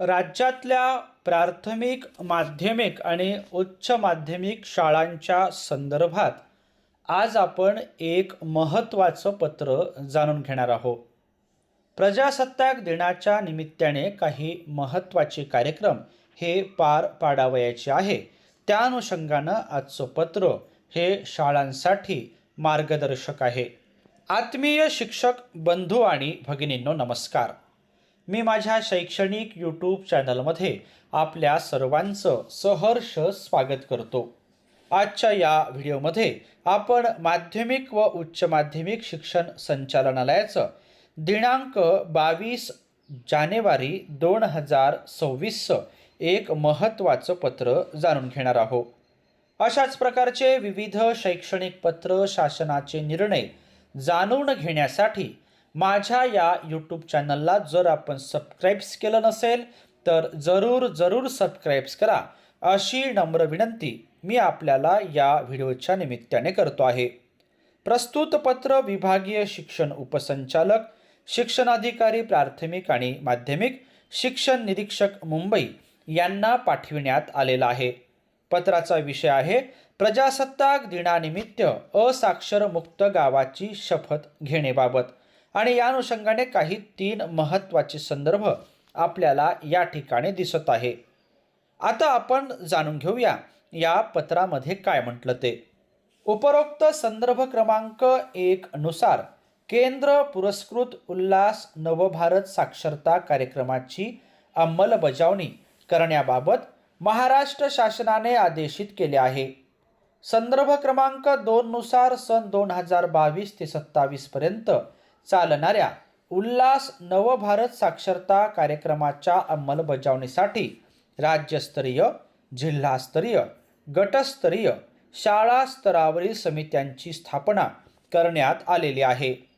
राज्यातल्या प्राथमिक माध्यमिक आणि उच्च माध्यमिक शाळांच्या संदर्भात आज आपण एक महत्त्वाचं पत्र जाणून घेणार आहोत. प्रजासत्ताक दिनाच्या निमित्ताने काही महत्त्वाचे कार्यक्रम हे पार पाडावयाचे आहे. त्या अनुषंगानं आजचं पत्र हे शाळांसाठी मार्गदर्शक आहे. आत्मीय शिक्षक बंधू आणि भगिनींनो नमस्कार. मी माझ्या शैक्षणिक यूट्यूब चॅनलमध्ये आपल्या सर्वांचं सहर्ष स्वागत करतो. आजच्या या व्हिडिओमध्ये आपण माध्यमिक व उच्च माध्यमिक शिक्षण संचालनालयाचं दिनांक बावीस जानेवारी दोन हजार सव्वीसचं एक महत्त्वाचं पत्र जाणून घेणार आहोत. अशाच प्रकारचे विविध शैक्षणिक पत्र शासनाचे निर्णय जाणून घेण्यासाठी माझ्या या यूट्यूब चॅनलला जर आपण सबस्क्राईब्स केलं नसेल तर जरूर जरूर सबस्क्राईब्स करा. अशी नम्र विनंती मी आपल्याला या व्हिडिओच्या निमित्ताने करतो आहे. प्रस्तुत पत्र विभागीय शिक्षण उपसंचालक शिक्षणाधिकारी प्राथमिक आणि माध्यमिक शिक्षण निरीक्षक मुंबई यांना पाठविण्यात आलेला आहे. पत्राचा विषय आहे प्रजासत्ताक दिनानिमित्त असाक्षर मुक्त गावाची शपथ घेणेबाबत. आणि या अनुषंगाने काही तीन महत्त्वाचे संदर्भ आपल्याला या ठिकाणी दिसत आहे. आता आपण जाणून घेऊया या पत्रामध्ये काय म्हटलं ते. उपरोक्त संदर्भ क्रमांक एक नुसार केंद्र पुरस्कृत उल्हास नवभारत साक्षरता कार्यक्रमाची अंमलबजावणी करण्याबाबत महाराष्ट्र शासनाने आदेशित केले आहे. संदर्भ क्रमांक दोननुसार सन दोन हजार बावीस ते सत्तावीसपर्यंत पर्यंत चालणाऱ्या उल्हास नवभारत साक्षरता कार्यक्रमाच्या अंमलबजावणीसाठी राज्यस्तरीय जिल्हास्तरीय गटस्तरीय शाळा स्तरावरील समित्यांची स्थापना करण्यात आलेली आहे.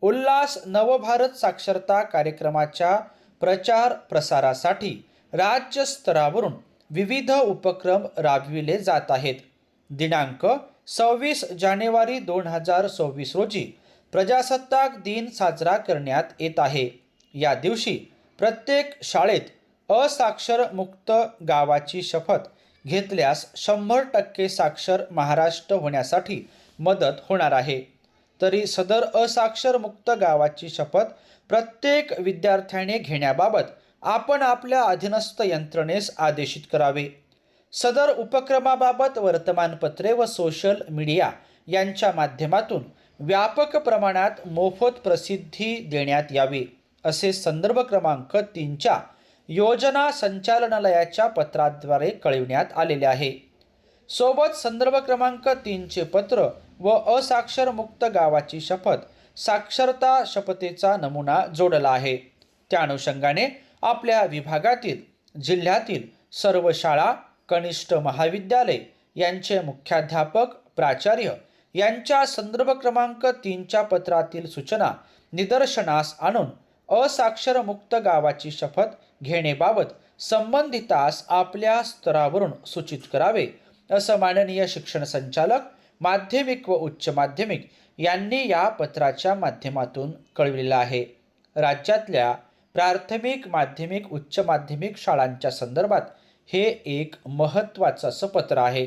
उल्हास नवभारत साक्षरता कार्यक्रमाच्या प्रचार प्रसारासाठी राज्यस्तरावरून विविध उपक्रम राबविले जात आहेत. दिनांक सव्वीस जानेवारी दोन हजार सव्वीस रोजी प्रजासत्ताक दिन साजरा करण्यात येत आहे. या दिवशी प्रत्येक शाळेत असाक्षर मुक्त गावाची शपथ घेतल्यास शंभर टक्के साक्षर महाराष्ट्र होण्यासाठी मदत होणार आहे. तरी सदर असाक्षर मुक्त गावाची शपथ प्रत्येक विद्यार्थ्याने घेण्याबाबत आपण आपल्या अधीनस्थ यंत्रणेस आदेशित करावे. सदर उपक्रमाबाबत वर्तमानपत्रे व सोशल मीडिया यांच्या माध्यमातून व्यापक प्रमाणात मोफत प्रसिद्धी देण्यात यावी असे संदर्भ क्रमांक तीनच्या योजना संचालनालयाच्या पत्राद्वारे कळविण्यात आलेले आहे. सोबत संदर्भ क्रमांक तीनचे पत्र व असाक्षर मुक्त गावाची शपथ साक्षरता शपथेचा नमुना जोडला आहे. त्या अनुषंगाने आपल्या विभागातील जिल्ह्यातील सर्व शाळा कनिष्ठ महाविद्यालय यांचे मुख्याध्यापक प्राचार्य यांच्या संदर्भ क्रमांक तीनच्या पत्रातील सूचना निदर्शनास आणून असाक्षर मुक्त गावाची शपथ घेण्याबाबत संबंधितास आपल्या स्तरावरून सूचित करावे असं माननीय शिक्षण संचालक माध्यमिक व उच्च माध्यमिक यांनी या पत्राच्या माध्यमातून कळविलेलं आहे. राज्यातल्या प्राथमिक माध्यमिक उच्च माध्यमिक शाळांच्या संदर्भात हे एक महत्त्वाचं असं पत्र आहे.